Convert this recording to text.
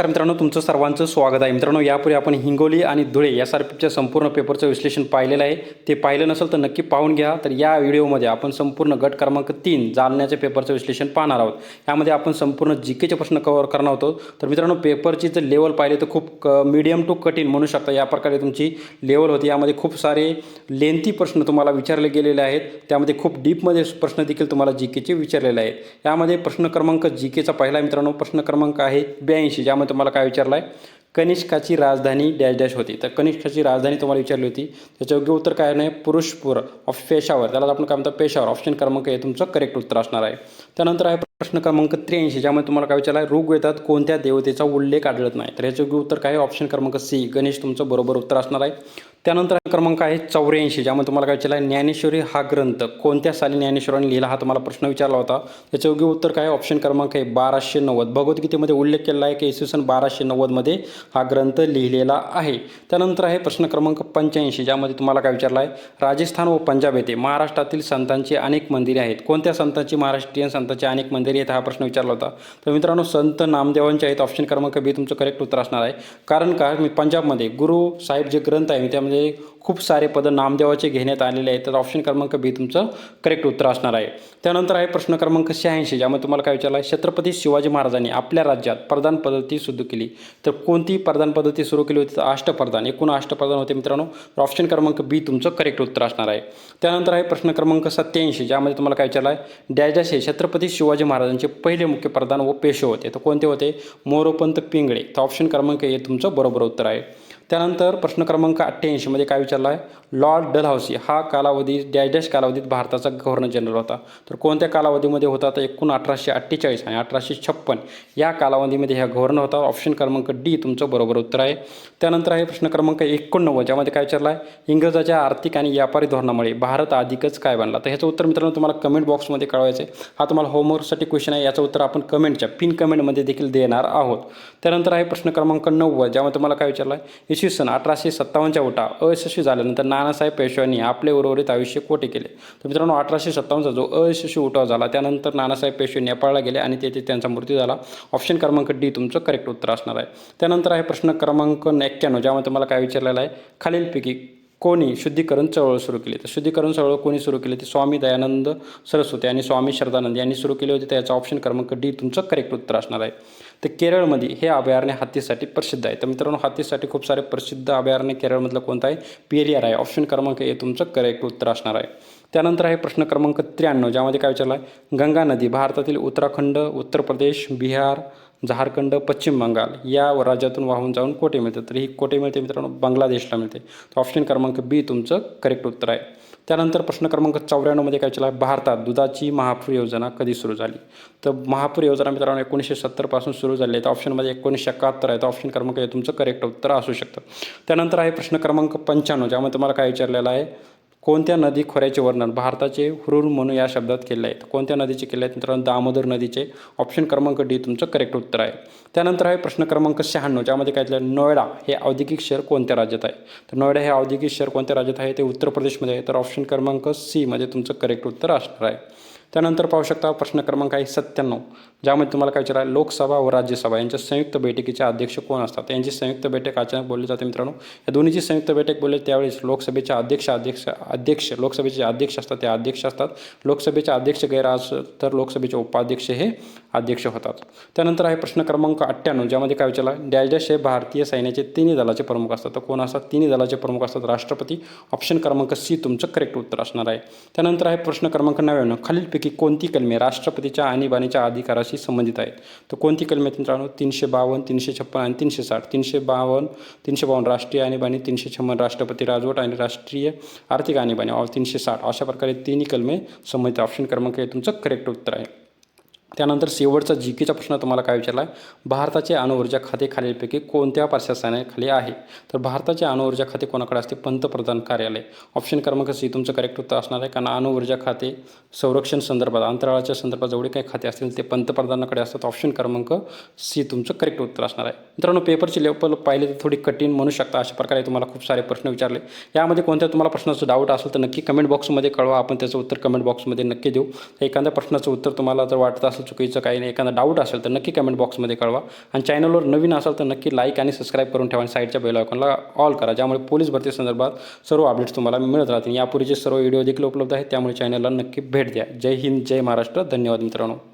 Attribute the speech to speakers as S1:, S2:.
S1: तर मित्रांनो तुमचं सर्वांचं स्वागत आहे. मित्रांनो यापूर्वी आपण हिंगोली आणि धुळे यासारख्या संपूर्ण पेपरचं विश्लेषण पाहिलेलं आहे. ते पाहिलं नसेल तर नक्की पाहून घ्या. तर या व्हिडिओमध्ये आपण संपूर्ण गट क्रमांक तीन जालन्याच्या पेपरचं विश्लेषण पाहणार आहोत. यामध्ये आपण संपूर्ण जी केचे प्रश्न कव्हर करणार होतो. तर मित्रांनो पेपरची जर लेवल पाहिले तर खूप मीडियम टू कठीण म्हणू शकता. या प्रकारे तुमची लेवल होती. यामध्ये खूप सारे लेंथी प्रश्न तुम्हाला विचारले गेलेले आहेत. त्यामध्ये खूप डीपमध्ये प्रश्न देखील तुम्हाला जी केचे विचारलेले आहेत. यामध्ये प्रश्न क्रमांक जी केचा पहिला मित्रांनो प्रश्न क्रमांक आहे ब्याऐंशी ज्यामध्ये तुम्हाला काय विचारलं आहे कनिष्काची राजधानी डॅश डॅश होती. तर कनिष्काची राजधानी तुम्हाला विचारली होती. त्याचं योग्य उत्तर काय नाही पुरुषपूर ऑफ पेशावर. त्याला आपण काय म्हणतो? पेशावर. ऑप्शन क्रमांक हे तुमचं करेक्ट उत्तर असणार आहे. त्यानंतर आहे प्रश्न क्रमांक त्र्याऐंशी ज्यामध्ये तुम्हाला काय विचारला आहे ऋग्वेदात कोणत्या देवतेचा उल्लेख आढळत नाही? तर याचं योग्य उत्तर काय आहे? ऑप्शन क्रमांक सी गणेश तुमचं बरोबर उत्तर असणार आहे. त्यानंतर क्रमांक आहे चौऱ्याऐंशी ज्यामध्ये तुम्हाला काय विचारलं आहे? ज्ञानेश्वरी हा ग्रंथ कोणत्या साली ज्ञानेश्वरांनी लिहिला हा तुम्हाला प्रश्न विचारला होता? त्याचं योग्य उत्तर काय आहे? ऑप्शन क्रमांक आहे बाराशे नव्वद. भगवद्गीतेमध्ये उल्लेख केलेला आहे की इसवी सन बाराशे नव्वदमध्ये हा ग्रंथ लिहिलेला आहे. त्यानंतर आहे प्रश्न क्रमांक पंच्याऐंशी ज्यामध्ये तुम्हाला काय विचारला आहे? राजस्थान व पंजाब येथे महाराष्ट्रातील संतांची अनेक मंदिरे आहेत. कोणत्या संतांची? महाराष्ट्रीयन संतांची अनेक मंदिरे आहेत हा प्रश्न विचारला होता. तर मित्रांनो संत नामदेवांचे आहेत ऑप्शन क्रमांक बी तुमचं करेक्ट उत्तर असणार आहे. कारण का? मी पंजाबमध्ये गुरु साहेब जे ग्रंथ आहे मी त्यामध्ये खूप सारे पद नामदेवाचे घेण्यात आलेले आहेत. तर ऑप्शन क्रमांक बी तुमचं करेक्ट उत्तर असणार आहे. त्यानंतर आहे प्रश्न क्रमांक शहाऐंशी ज्यामध्ये तुम्हाला काय विचारलं आहे? छत्रपती शिवाजी महाराजांनी आपल्या राज्यात प्रधान पद्धती सुरू केली. तर कोणती प्रधान पद्धती सुरू केली होती? तर अष्टप्रधान एकूण अष्टप्रधान होते मित्रांनो. तर ऑप्शन क्रमांक बी तुमचं करेक्ट उत्तर असणार आहे. त्यानंतर आहे प्रश्न क्रमांक सत्याऐंशी ज्यामध्ये तुम्हाला काय विचारलं आहे? डॅश हे छत्रपती शिवाजी महाराजांचे पहिले मुख्य प्रधान व पेशव होते. तर कोणते होते? मोरोपंत पिंगळे. तर ऑप्शन क्रमांक हे तुमचं बरोबर उत्तर आहे. त्यानंतर प्रश्न क्रमांक अठ्ठ्याऐंशीमध्ये काय विचारला आहे लॉर्ड डलहौसी हा कालावधी डॅश डॅश कालावधीत भारताचा गव्हर्नर जनरल होता. तर कोणत्या कालावधीमध्ये होता? तर एकूण अठराशे अठ्ठेचाळीस आणि अठराशे छप्पन या कालावधीमध्ये ह्या गव्हर्नर होता. ऑप्शन क्रमांक डी तुमचं बरोबर उत्तर आहे. त्यानंतर आहे प्रश्न क्रमांक एकोणनव्वद ज्यामध्ये काय विचारला आहे इंग्रजाच्या आर्थिक आणि व्यापारी धोरणामुळे भारत अधिकच काय बनला? तर ह्याचं उत्तर मित्रांनो तुम्हाला कमेंट बॉक्समध्ये कळवायचं आहे हा तुम्हाला होमवर्कसाठी क्वेश्चन आहे. याचं उत्तर आपण कमेंटच्या पिन कमेंटमध्ये देखील देणार आहोत. त्यानंतर आहे प्रश्न क्रमांक नव्वद ज्यामध्ये तुम्हाला काय विचारला आहे इसवी सन अठराशे सत्तावन्नच्या उठा अयशस्वी झाल्यानंतर नानासाहेब पेशव्यांनी आपले उर्वरित आयुष्य कोठे केले? तर मित्रांनो अठराशे सत्तावन्नचा जो अयशस्वी उठाव झाला त्यानंतर नानासाहेब पेशवे नेपाळला गेले आणि तेथे त्यांचा मृत्यू झाला. ऑप्शन क्रमांक डी तुमचं करेक्ट उत्तर असणार आहे. त्यानंतर आहे प्रश्न क्रमांक एक्क्याण्णव ज्यामध्ये तुम्हाला काय विचारलेलं आहे? खालीलपैकी कोणी शुद्धीकरण चळवळ सुरू केली? तर शुद्धीकरण चळवळ कोणी सुरू केली? ते स्वामी दयानंद सरस्वती आणि स्वामी श्रद्धानंद यांनी सुरू केली होती. त्याचा ऑप्शन क्रमांक डी तुमचं करेक्ट उत्तर असणार आहे. तर केरळमध्ये हे अभयारण्य हत्तीसाठी प्रसिद्ध आहे. तर मित्रांनो हत्तीसाठी खूप सारे प्रसिद्ध अभयारण्य केरळमधलं कोणतं आहे? पेरियार आहे. ऑप्शन क्रमांक हे तुमचं करेक्ट उत्तर असणार आहे. त्यानंतर आहे प्रश्न क्रमांक त्र्याण्णव ज्यामध्ये काय विचारलं आहे? गंगा नदी भारतातील उत्तराखंड उत्तर प्रदेश बिहार झारखंड पश्चिम बंगाल या राज्यातून वाहून जाऊन कोठे मिळते तर ही कोठे मिळते मित्रांनो? बांगलादेशला मिळते. तर ऑप्शन क्रमांक बी तुमचं करेक्ट उत्तर आहे. त्यानंतर प्रश्न क्रमांक चौऱ्याण्णवमध्ये काय विचारलं आहे? भारतात दुधाची महापूर योजना कधी सुरू झाली? तर महापूर योजना मित्रांनो एकोणीसशे सत्तरपासून सुरू झाली आहे. तर ऑप्शनमध्ये एकोणीसशे एकाहत्तर आहे. तर ऑप्शन क्रमांक हे तुमचं करेक्ट उत्तर असू शकतं. त्यानंतर आहे प्रश्न क्रमांक पंच्याण्णव ज्यामध्ये तुम्हाला काय विचारलेलं आहे? कोणत्या नदी खोऱ्याचे वर्णन? भारताचे हुरूर म्हणून या शब्दात केले आहे. कोणत्या नदीचे केले आहेत मित्रांनो दामोदर नदीचे ऑप्शन क्रमांक डी तुमचं करेक्ट उत्तर आहे. त्यानंतर आहे प्रश्न क्रमांक शहाण्णव ज्यामध्ये काय झालं नोएडा हे औद्योगिक शहर कोणत्या राज्यात आहे? तर नोएडा हे औद्योगिक शहर कोणत्या राज्यात आहे? ते उत्तर प्रदेशमध्ये आहे. तर ऑप्शन क्रमांक सीमध्ये तुमचं करेक्ट उत्तर असणार आहे. त्यानंतर पाहू शकता प्रश्न क्रमांक आहे सत्त्याण्णव ज्यामध्ये तुम्हाला काय विचारायला लोकसभा व राज्यसभा यांच्या संयुक्त बैठकीचे अध्यक्ष कोण असतात? यांची संयुक्त बैठक अचानक बोलली जाते मित्रांनो. या दोन्हीची संयुक्त बैठक बोलली त्यावेळेस लोकसभेचे अध्यक्ष अध्यक्ष अध्यक्ष लोकसभेचे अध्यक्ष असतात ते अध्यक्ष असतात. लोकसभेचे अध्यक्ष गैरहाज तर लोकसभेचे उपाध्यक्ष हे अध्यक्ष होतात. त्यानंतर आहे प्रश्न क्रमांक अठ्ठ्याण्णव ज्यामध्ये काय विचारला डॅश डॅश हे भारतीय सैन्याचे तिन्ही दलाचे प्रमुख असतात. तर कोण असतात? तिन्ही दलाचे प्रमुख असतात. राष्ट्रपती ऑप्शन क्रमांक सी तुमचं करेक्ट उत्तर असणार आहे. त्यानंतर आहे प्रश्न क्रमांक नव्याण्णव खालीलपैकी कोणती कलमे राष्ट्रपतीच्या आणीबाणीच्या अधिकाराशी संबंधित आहेत? तर कोणती कलमे आहेत मित्रांनो? तीनशे बावन्न तीनशे छप्पन आणि तीनशे साठ. तीनशे बावन्न तीनशे बावन्न राष्ट्रीय आणीबाणी तीनशे छप्पन राष्ट्रपती राजवट आणि राष्ट्रीय आर्थिक आणीबाणी. ऑल तीनशे साठ. अशा प्रकारे तिन्ही कलमे संबंधित ऑप्शन क्रमांक हे तुमचं करेक्ट उत्तर आहे. त्यानंतर शेवटचा जी केचा प्रश्न तुम्हाला काय विचारला आहे भारताचे अणुऊर्जा खाते खालीलपैकी कोणत्या प्रशासनाखाली आहे? तर भारताचे अणुऊर्जा खाते कोणाकडे असते? पंतप्रधान कार्यालय. ऑप्शन क्रमांक सी तुमचं करेक्ट उत्तर असणार आहे. कारण अणुऊर्जा खाते संरक्षण संदर्भात अंतराळाच्या संदर्भात जेवढे काही खाते असतील ते पंतप्रधानाकडे असतात. ऑप्शन क्रमांक सी तुमचं करेक्ट उत्तर असणार आहे. मित्रांनो पेपरची लेवल पाहिले तर थोडी कठीण म्हणू शकता. अशा प्रकारे तुम्हाला खूप सारे प्रश्न विचारले. यामध्ये कोणत्या तुम्हाला प्रश्नाचं डाऊट असेल तर नक्की कमेंट बॉक्समध्ये कळवा. आपण त्याचं उत्तर कमेंट बॉक्समध्ये नक्की देऊ. एखाद्या प्रश्नाचं उत्तर तुम्हाला जर वाटत असेल असं चुकीचं काही नाही एखादा डाऊट असेल तर नक्की कमेंट बॉक्समध्ये कळवा. आणि चॅनलवर नवीन असाल तर नक्की लाईक आणि सबस्क्राईब करून ठेवा आणि साईडच्या बेल आयकॉनला ऑल करा ज्यामुळे पोलीस भरती संदर्भात सर्व अपडेट्स तुम्हाला मिळत राहतील. यापूर्वीचे सर्व व्हिडिओ देखील उपलब्ध आहेत त्यामुळे चॅनलला नक्की भेट द्या. जय हिंद जय महाराष्ट्र. धन्यवाद मित्रांनो.